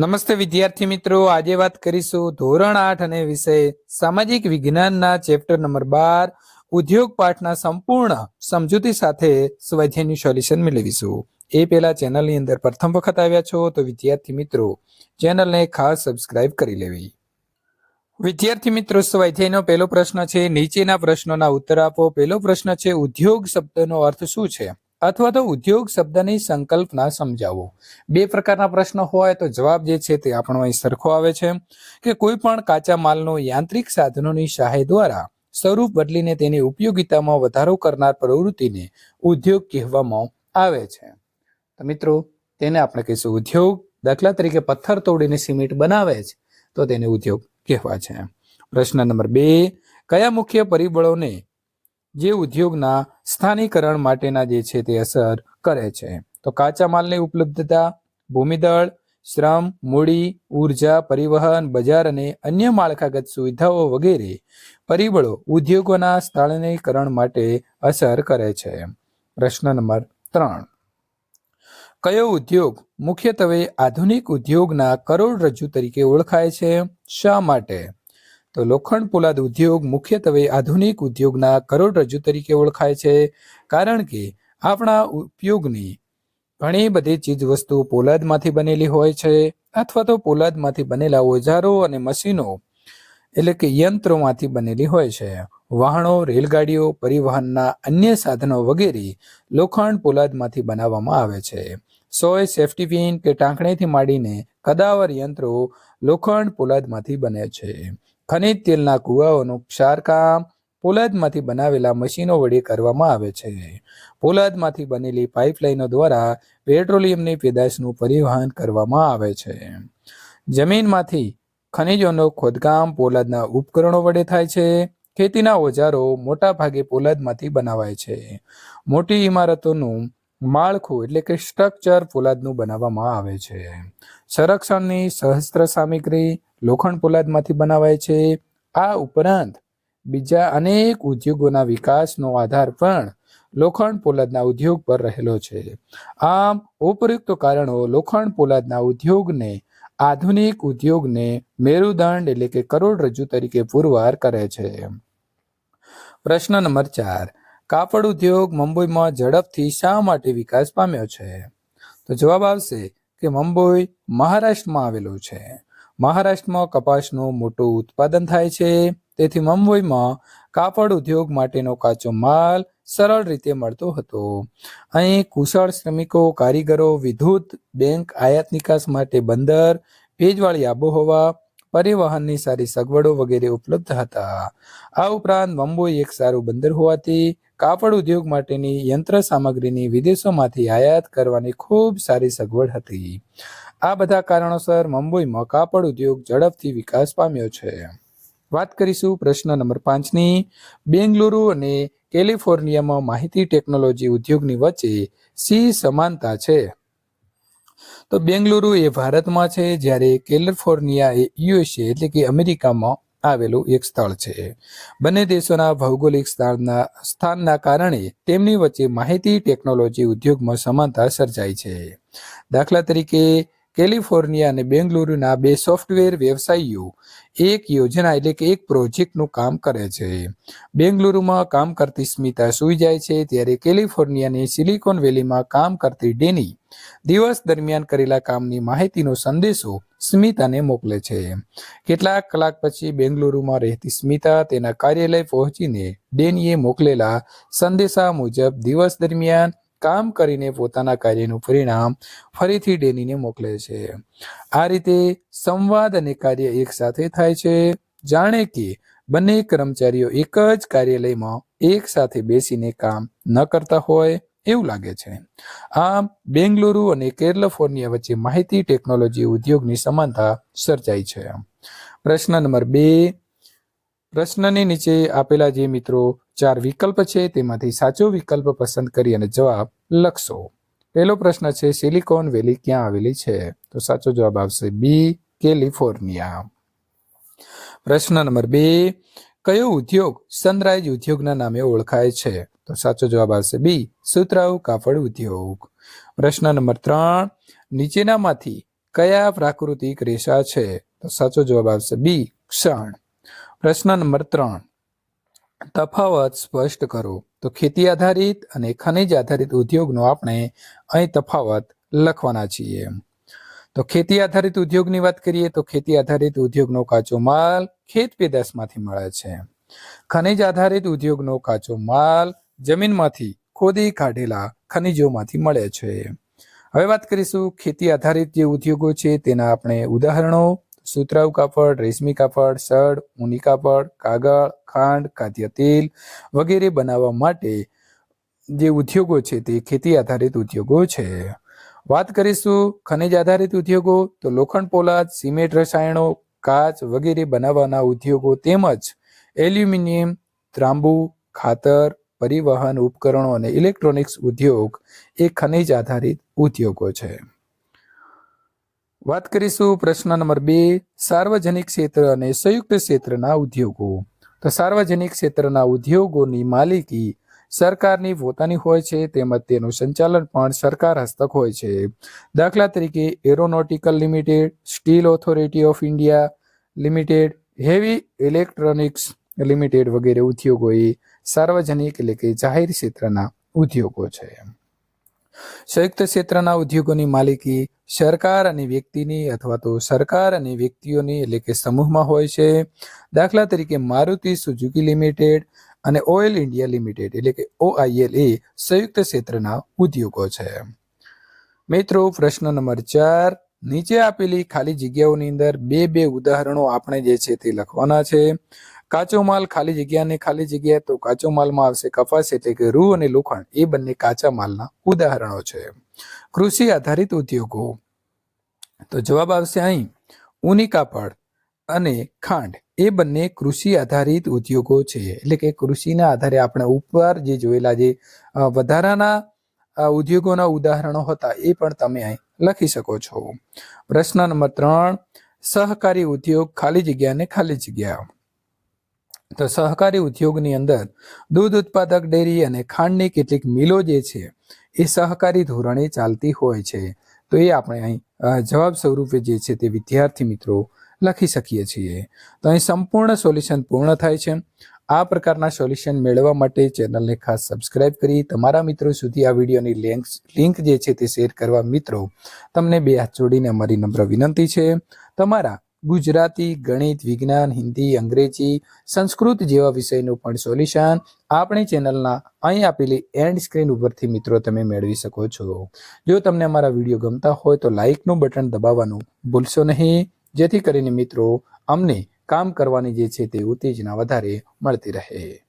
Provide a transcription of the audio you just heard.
નમસ્તે વિદ્યાર્થી મિત્રો. આજે વાત કરીશું ધોરણ આઠ અને વિષય સામાજિક વિજ્ઞાનના ચેપ્ટર નંબર બાર, ઉદ્યોગ પાઠના સંપૂર્ણ સમજૂતી સાથે સ્વાધ્યાયનું સોલ્યુશન મેળવીશું. એ પહેલા ચેનલની અંદર પ્રથમ વખત આવ્યા છો તો વિદ્યાર્થી મિત્રો, ચેનલને ખાસ સબસ્ક્રાઇબ કરી લેવી. વિદ્યાર્થી મિત્રો, સ્વાધ્યાયનો પહેલો પ્રશ્ન છે, નીચેના પ્રશ્નોના ઉત્તર આપો. પહેલો પ્રશ્ન છે, ઉદ્યોગ શબ્દનો અર્થ શું છે? અથવા તો ઉદ્યોગ શબ્દની સંકલ્પના સમજાવો. બે પ્રકારના પ્રશ્નો હોય તો જવાબ જે છે તે આપણો અહીં સરખો આવે છે. કે કોઈ પણ કાચા માલનો યાંત્રિક સાધનોની સહાય દ્વારા સ્વરૂપ બદલીને તેની ઉપયોગિતામાં વધારો કરનાર પ્રવૃત્તિને ઉદ્યોગ કહેવામાં આવે છે. તો મિત્રો, તેને આપણે કહીશું ઉદ્યોગ. દાખલા તરીકે પથ્થર તોડીને સિમેન્ટ બનાવે છે, તો તેને ઉદ્યોગ કહેવા છે. પ્રશ્ન નંબર બે, કયા મુખ્ય પરિબળોને જે ઉદ્યોગના સ્થાનીકરણ માટેના જે છે તે અસર કરે છે. તો કાચા માલની ઉપલબ્ધતા, ભૂમિદળ, શ્રમ, મૂડી, ઊર્જા, પરિવહન, બજાર અને અન્ય માળખાગત સુવિધાઓ વગેરે પરિબળો ઉદ્યોગોના સ્થાનીકરણ માટે અસર કરે છે. પ્રશ્ન નંબર ત્રણ. કયો ઉદ્યોગ મુખ્યત્વે આધુનિક ઉદ્યોગના કરોડરજ્જુ તરીકે ઓળખાય છે? શા માટે? તો લોખંડ પોલાદ ઉદ્યોગ મુખ્યત્વે આધુનિક ઉદ્યોગના કરોડરજ્જુ તરીકે ઓળખાય છે, કારણ કે આપણા ઉપયોગની ઘણી બધી ચીજ વસ્તુઓ પોલાદમાંથી બનેલી હોય છે અથવા તો પોલાદમાંથી બનેલા ઓજારો અને મશીનો, એટલે કે યંત્રોમાંથી બનેલી હોય છે. વાહનો, રેલગાડીઓ, પરિવહનના અન્ય સાધનો વગેરે લોખંડ પોલાદમાંથી બનાવવામાં આવે છે. સોય, સેફ્ટી પિન કે ટાંકણીથી માંડીને કદાવર યંત્રો લોખંડ પોલાદમાંથી બને છે. ખનિજ તેલના કુવાઓનું ક્ષારકામ પોલાદમાંથી બનાવેલા મશીનો વડે કરવામાં આવે છે. પોલાદમાંથી બનેલી પાઇપલાઇનો દ્વારા પેટ્રોલિયમની પેદાશનું પરિવહન કરવામાં આવે છે. જમીનમાંથી ખનિજોનું ખોદકામ પોલાદના ઉપકરણો વડે થાય છે. ખેતીના ઓજારો મોટા ભાગે પોલાદમાંથી બનાવાય છે. મોટી ઇમારતોનું માળખું એટલે કે સ્ટ્રક્ચર પોલાદનું બનાવવામાં આવે છે. સંરક્ષણની સહસ્ત્ર સામગ્રી લોખંડ પોલાદમાંથી બનાવાય છે. આ ઉપરાંત બીજા અનેક ઉદ્યોગોના વિકાસનો આધાર પણ લોખંડ પોલાદના ઉદ્યોગ પર રહેલો છે. આમ ઉપયુક્ત કારણો લોખંડ પોલાદના ઉદ્યોગને આધુનિક ઉદ્યોગને મેરુદંડ એટલે કે કરોડરજ્જુ તરીકે પુરવાર કરે છે. પ્રશ્ન નંબર ચાર. કાપડ ઉદ્યોગ મુંબઈમાં ઝડપથી શા માટે વિકાસ પામ્યો છે? તો જવાબ આવશે કે મુંબઈ મહારાષ્ટ્રમાં આવેલું છે. મહારાષ્ટ્રમાં કપાસનું મોટું ઉત્પાદન થાય છે. તેથી મુંબઈમાં કાપડ ઉદ્યોગ માટેનો કાચો માલ સરળ રીતે મળતો હતો. અહીં કુશળ શ્રમિકો, કારીગરો, વિદ્યુત બેંક, આયાત નિકાસ માટે બંદર, ભેજવાળી આબોહવા, પરિવહનની સારી સગવડો વગેરે ઉપલબ્ધ હતા. આ ઉપરાંત મુંબઈ એક સારું બંદર હોવાથી કાપડ ઉદ્યોગ માટેની યંત્ર સામગ્રીની વિદેશોમાંથી આયાત કરવાની ખૂબ સારી સગવડ હતી. આ બધા કારણોસર મુંબઈમાં કાપડ ઉદ્યોગ ઝડપથી વિકાસ પામ્યો છે. વાત કરીશું પ્રશ્ન નંબર પાંચની. બેંગલુરુ અને કેલિફોર્નિયામાં માહિતી ટેકનોલોજી ઉદ્યોગની વચ્ચે સી સમાનતા છે? તો બેંગલુરુ એ ભારતમાં છે, જ્યારે કેલિફોર્નિયા એ યુએસએ એટલે કે અમેરિકામાં આવેલું એક સ્થળ છે. બંને દેશોના ભૌગોલિક સ્થળના સ્થાનના કારણે તેમની વચ્ચે માહિતી, ટેકનોલોજી, ઉદ્યોગમાં સમાનતા સર્જાય છે. દાખલા તરીકે, કેલિફોર્નિયા અને બેંગલુરુના બે સોફ્ટવેર વ્યવસાયીઓ એક યોજના એટલે કે એક પ્રોજેક્ટનું કામ કરે છે. બેંગલુરુમાં કામ કરતી સ્મિતા સૂઈ જાય છે ત્યારે કેલિફોર્નિયાની સિલિકોન વેલીમાં કામ કરતી ડેની દિવસ દરમિયાન કરેલા કામની માહિતીનો સંદેશો સ્મિતાને મોકલે છે. કેટલાક કલાક પછી બેંગલુરુમાં રહેતી સ્મિતા તેના કાર્યાલય પહોંચીને ડેનીએ મોકલેલા સંદેશા મુજબ દિવસ દરમિયાન કામ કરીને પોતાના કાર્યનું પરિણામ ફરીથી ડેનીને મોકલે છે. આ રીતે સંવાદ અને કાર્ય એક સાથે થાય છે. જાણે કે બંને કર્મચારીઓ એક જ કાર્યાલયમાં એક સાથે બેસીને કામ ન કરતા હોય. એવું લાગે છે. આમ, બેંગલુરુ અને કેલિફોર્નિયા વચ્ચે માહિતી, ટેકનોલોજી, ઉદ્યોગની સમાનતા સર્જાઈ છે. પ્રશ્ન નંબર બે. પ્રશ્નની નીચે આપેલા જે મિત્રો ચાર વિકલ્પ છે, તેમાંથી સાચો વિકલ્પ પસંદ કરી અને જવાબ લખશો. પહેલો પ્રશ્ન છે, સિલિકોન વેલી ક્યાં આવેલી છે? તો સાચો જવાબ આવશે બી કેલિફોર્નિયા. પ્રશ્ન નંબર બે. કયો ઉદ્યોગ સનરાઈઝ ઉદ્યોગના નામે ઓળખાય છે? તો સાચો જવાબ આવશે બી, સુતરાઉ કાપડ ઉદ્યોગ. પ્રશ્ન નંબર ત્રણ, નીચેનામાંથી કયા પ્રાકૃતિક રેસા છે? તો સાચો જવાબ આવશે બી, ક્ષણ. પ્રશ્ન નંબર ત્રણ, તફાવત સ્પષ્ટ કરો. તો ખેતી આધારિત અને ખનિજ આધારિત ઉદ્યોગનો આપણે અહીં તફાવત લખવાના છીએ. તો ખેતી આધારિત ઉદ્યોગની વાત કરીએ તો ખેતી આધારિત ઉદ્યોગનો કાચો માલ ખેત પેદાશમાંથી મળે છે. ખનિજ આધારિત ઉદ્યોગનો કાચો માલ જમીનમાંથી ખોદી કાઢેલા ખનિજોમાંથી મળે છે. હવે વાત કરીશું ખેતી આધારિત જે ઉદ્યોગો છે તેના આપણે ઉદાહરણો. સુતરાઉ કાપડ, રેશમી કાપડ, સડ, ઊની કાપડ, કાગળ, ખાંડ ખાદ્ય તેલ વગેરે બનાવવા માટે જે ઉદ્યોગો છે તે ખેતી આધારિત ઉદ્યોગો છે. વાત કરીશું ખનિજ આધારિત ઉદ્યોગો તો લોખંડ, પોલાદ, સિમેન્ટ રસાયણો, કાચ વગેરે બનાવવાના ઉદ્યોગો તેમજ એલ્યુમિનિયમ, ત્રાંબુ, ખાતર પરિવહન ઉપકરણો અને ઇલેક્ટ્રોનિક્સ ઉદ્યોગ એ ખનિજ આધારિત ઉદ્યોગો છે. વાત કરીશું પ્રશ્ન નંબર બે, સાર્વજનિક ક્ષેત્ર અને સંયુક્ત ક્ષેત્રના ઉદ્યોગો. તો સાર્વજનિક ક્ષેત્રના ઉદ્યોગોની માલિકી સરકારની પોતાની હોય છે, તેમજ તેનું સંચાલન પણ સરકાર હસ્તક હોય છે. દાખલા તરીકે aeronautical limited, steel authority of India limited, heavy electronics limited વગેરે ઉદ્યોગો એ સાર્વજનિક એટલે કે જાહેર ક્ષેત્રના ઉદ્યોગો છે સંયુક્ત ક્ષેત્રના ઉદ્યોગોની માલિકી સરકાર અને વ્યક્તિની અથવા તો સરકાર અને વ્યક્તિઓની એટલે કે સમૂહમાં હોય છે. દાખલા તરીકે મારુતિ સુઝુકી લિમિટેડ અને ઓઇલ ઇન્ડિયા લિમિટેડ એટલે કે ઓઆઈએલ એ સંયુક્ત ક્ષેત્રના ઉદ્યોગો છે મિત્રો, પ્રશ્ન નંબર ચાર, નીચે આપેલી ખાલી જગ્યાઓની અંદર બે બે ઉદાહરણો આપણે જે છે તે લખવાના છે. કાચો માલ ખાલી જગ્યા અને ખાલી જગ્યા તો કાચો માલમાં આવશે કપાસ એટલે કે રૂ અને લોખંડ, એ બંને કાચા માલના ઉદાહરણો છે. કૃષિ આધારિત ઉદ્યોગો. તો જવાબ આવશે અહીં. ઊની કાપડ અને ખાંડ, એ બંને કૃષિ આધારિત ઉદ્યોગો છે. એટલે કે કૃષિના આધારે આપણે ઉપર જે જોયેલા જે વધારાના ઉદ્યોગોના ઉદાહરણો હતા, એ પણ તમે અહીં લખી શકો છો. પ્રશ્ન નંબર ત્રણ, સહકારી ઉદ્યોગ ખાલી જગ્યા ને ખાલી જગ્યા. તો સહકારી ઉદ્યોગની અંદર દૂધ ઉત્પાદક ડેરી અને ખાંડની કેટલીક મિલો જે છે, એ સહકારી ધોરણે ચાલતી હોય છે. તો એ આપણે અહીં જવાબ સ્વરૂપે જે છે તે વિદ્યાર્થી મિત્રો લખી શકીએ છીએ. તો અહીં સંપૂર્ણ સોલ્યુશન પૂર્ણ થાય છે. આ પ્રકારના સોલ્યુશન મેળવવા માટે ચેનલને ખાસ સબસ્ક્રાઇબ કરી તમારા મિત્રો સુધી આ વિડીયોની લિંક લિંક જે છે તે શેર કરવા મિત્રો તમને બે હાથ જોડીને અમારી નમ્ર વિનંતી છે. તમારા ગુજરાતી, ગણિત, વિજ્ઞાન, હિન્દી, અંગ્રેજી, સંસ્કૃત જેવા વિષયનું પણ સોલ્યુશન આપણી ચેનલના અહીં આપેલી એન્ડ સ્ક્રીન ઉપરથી મિત્રો તમે મેળવી શકો છો. જો તમને અમારા વીડિયો ગમતા હોય તો લાઇકનું બટન દબાવવાનું ભૂલશો નહીં. જેથી કરીને મિત્રો અમને કામ કરવાની જે છે તે ઉત્તેજના વધારે મળતી રહે.